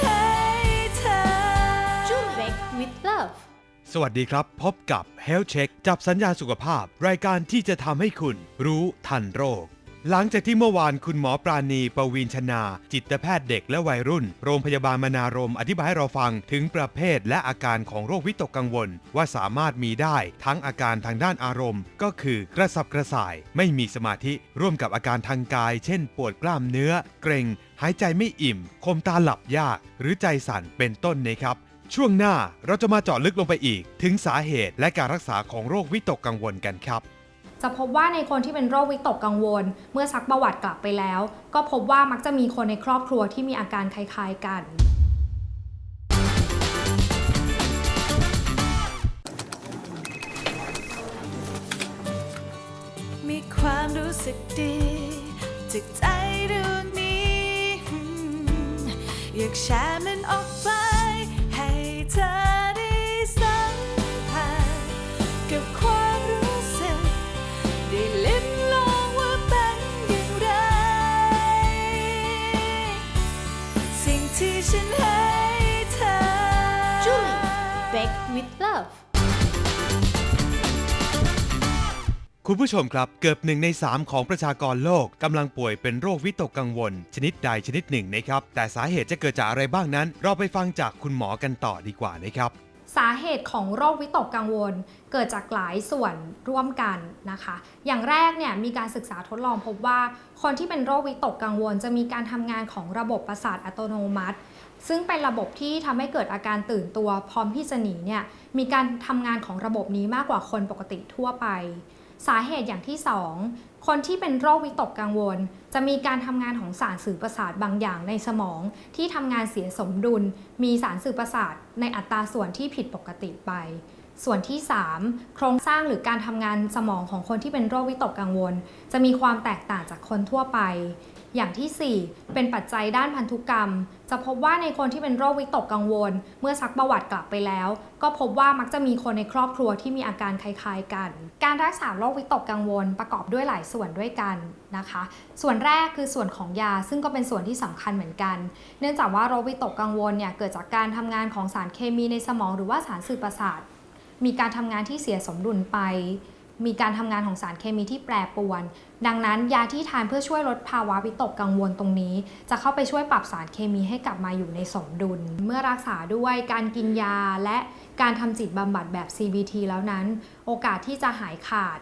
ให้เธอ จูนเ with love สวัสดีครับ พบกับ Health Check จับสัญญาสุขภาพ รายการที่จะทำให้คุณรู้ทันโรค หลังจากที่เมื่อวานคุณหมอปราณีปวีนชนา จิตแพทย์เด็กและวัยรุ่น โรงพยาบาลมนารมอธิบายให้เราฟังถึงประเภทและอาการของโรควิตกกังวล ว่าสามารถมีได้ทั้งอาการทางด้านอารมณ์ ก็คือกระสับกระส่าย ไม่มีสมาธิร่วมกับอาการทางกาย เช่น ปวดกล้ามเนื้อ เกร็ง หายใจไม่อิ่ม คมตาหลับยาก หรือใจสั่นเป็นต้นนะครับช่วงหน้าเราจะมาเจาะลึกลงไปอีก ถึงสาเหตุและการรักษาของโรควิตกกังวลกันครับ จะพบว่าในคนที่เป็นโรควิตกกังวล เมื่อซักประวัติกลับไปแล้ว ก็พบว่ามักจะมีคนในครอบครัวที่มีอาการคล้ายๆกัน มีความรู้สึกดีจากใจดวงนี้ อยากแชร์มันออก with Love คุณผู้ชมครับเกือบหนึ่งใน 3 ของประชากรโลกกำลังป่วยเป็นโรควิตกกังวล ชนิดใดชนิดหนึ่งนะครับ แต่สาเหตุจะเกิดจากอะไรบ้างนั้น เราไปฟังจากคุณหมอกันต่อดีกว่านะครับ สาเหตุของโรควิตกกังวล เกิดจากหลายส่วนร่วมกันนะคะ อย่างแรกเนี่ยมีการศึกษาทดลองพบว่า คนที่เป็นโรควิตกกังวล จะมีการทำงานของระบบประสาทอัตโนมัติ ซึ่งเป็นระบบที่ทำให้เกิดอาการตื่นตัวพร้อมที่จะหนีเนี่ยมีการทำงานของระบบนี้มากกว่าคนปกติทั่วไป สาเหตุอย่างที่ 2 คนที่เป็นโรควิตกกังวล จะมีการทำงานของสารสื่อประสาทบางอย่างในสมอง ที่ทำงานเสียสมดุล มีสารสื่อประสาทในอัตราส่วนที่ผิดปกติไป ส่วนที่ 3 โครงสร้างหรือการทำงานสมองของคนที่เป็นโรควิตกกังวล จะมีความแตกต่างจากคนทั่วไป อย่างทีสี่ 4 เป็นปัจจัยด้านพันธุกรรม จะพบว่าในคนที่เป็นโรควิตกกังวล เมื่อซักประวัติกลับไปแล้ว ก็พบว่ามักจะมีคนในครอบครัวที่มีอาการคล้ายๆกัน การรักษาโรควิตกกังวลประกอบด้วยหลายส่วนด้วยกันนะคะ ส่วนแรกคือส่วนของยาซึ่งก็เป็นส่วนที่สำคัญเหมือนกัน เนื่องจากว่าโรควิตกกังวลเนี่ยเกิดจากการทำงานของสารเคมีในสมองหรือว่าสารสื่อประสาท มีการทำงานที่เสียสมดุลไป มีการทำงานของสารเคมีที่แปรปรวน ดังนั้นยาที่ทานเพื่อช่วยลดภาวะวิตกกังวลตรงนี้ จะเข้าไปช่วยปรับสารเคมีให้กลับมาอยู่ในสมดุล เมื่อรักษาด้วยการกินยาและการทำจิตบำบัดแบบ CBT แล้วนั้น โอกาสที่จะหายขาด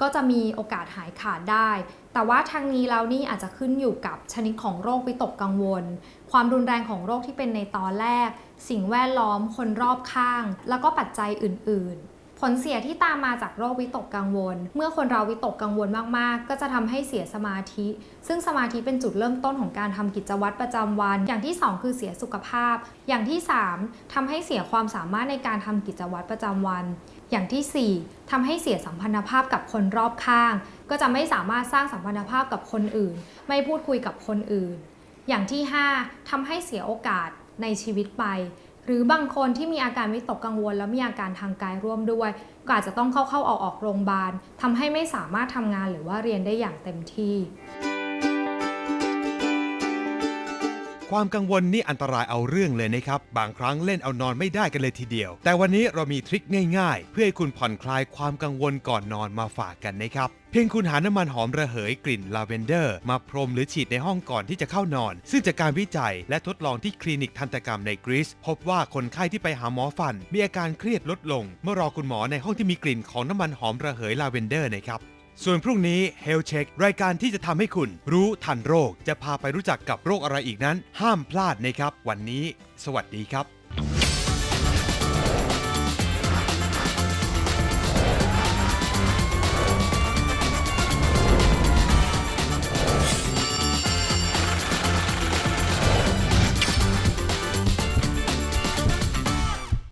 ก็จะมีโอกาสหายขาดได้ แต่ว่าทางนี้แล้วนี่อาจจะขึ้นอยู่กับชนิดของโรควิตกกังวล ความรุนแรงของโรคที่เป็นในตอนแรก สิ่งแวดล้อมคนรอบข้าง แล้วก็ปัจจัยอื่น ๆ ลเสียที่ตามมาจากโรควิตกกังวล เมื่อคนเราวิตกกังวลมากๆ ก็จะทำให้เสียสมาธิ ซึ่งสมาธิเป็นจุดเริ่มต้นของการทำกิจวัตรประจำวัน อย่างที่ 2 คือเสียสุขภาพ อย่างที่ 3ทำให้เสียความสามารถในการทำกิจวัตรประจำวัน อย่างทีสี่4ทำให้เสียสัมพันธภาพกับคนรอบข้าง ก็จะไม่สามารถสร้างสัมพันธภาพกับคนอื่น ไม่พูดคุยกับคนอื่น อย่างที่ 5ทำให้เสียโอกาสในชีวิตไป หรือบางคนที่มีอาการวิตกกังวล แล้วมีอาการทางกายร่วมด้วย ก็อาจจะต้องเข้าเข้าออกออกโรงพยาบาลทำให้ไม่สามารถทำงานหรือว่าเรียนได้อย่างเต็มที่ ความกังวลนี่อันตรายเอาเรื่องเลยนะครับ บางครั้งเล่นเอานอนไม่ได้กันเลยทีเดียว แต่วันนี้เรามีทริคง่ายๆ เพื่อให้คุณผ่อนคลายความกังวลก่อนนอนมาฝากกันนะครับเพียงคุณหาน้ำมันหอมระเหยกลิ่นลาเวนเดอร์ มาพรมหรือฉีดในห้องก่อนที่จะเข้านอน ซึ่งจากการวิจัยและทดลองที่คลินิกทันตกรรมในกรีซพบว่าคนไข้ที่ไปหาหมอฟัน มีอาการเครียดลดลง เมื่อรอคุณหมอในห้องที่มีกลิ่นของน้ำมันหอมระเหยลาเวนเดอร์นะครับ ส่วนพรุ่งนี้ Health Check รายการที่จะทำให้คุณรู้ทันโรค จะพาไปรู้จักกับโรคอะไรอีกนั้น ห้ามพลาดนะครับ วันนี้ สวัสดีครับ